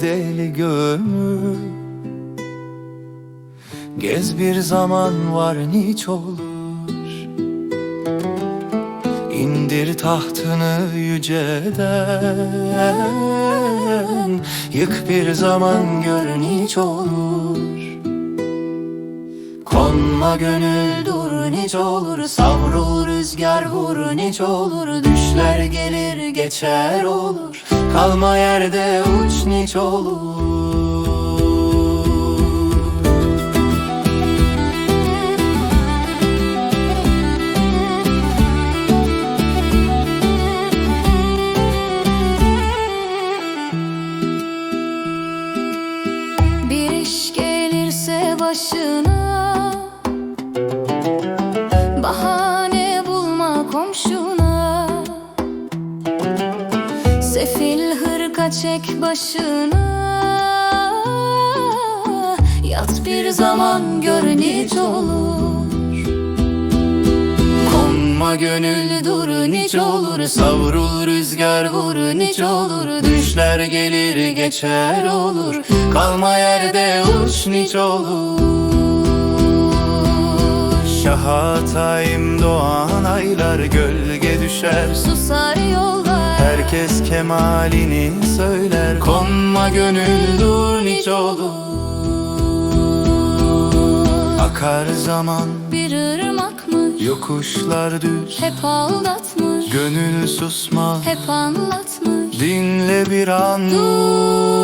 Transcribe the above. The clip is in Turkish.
deli gönül. Gez bir zaman var niç olur. İndir tahtını yüceden. Yık bir zaman gör niç olur. Konma gönül dur niç olur. Savrul rüzgar vur niç olur. Düşler gelir geçer olur Kalma yerde uç niç olur. Bir iş gelirse başına çek başına Yat bir zaman gör niç olur. Konma gönül dur niç olur. Savrul rüzgar vur niç olur. Düşler gelir geçer olur. Kalma yerde uç niç olur. Şahatayım doğan aylar gölge düşer. Susar yollar Herkes kemalini söyler. Konma gönül dur niç olur Akar zaman Bir ırmakmış. yokuşlar düz. Hep aldatmış. Gönül susmaz. Hep anlatmış. Dinle bir an. Dur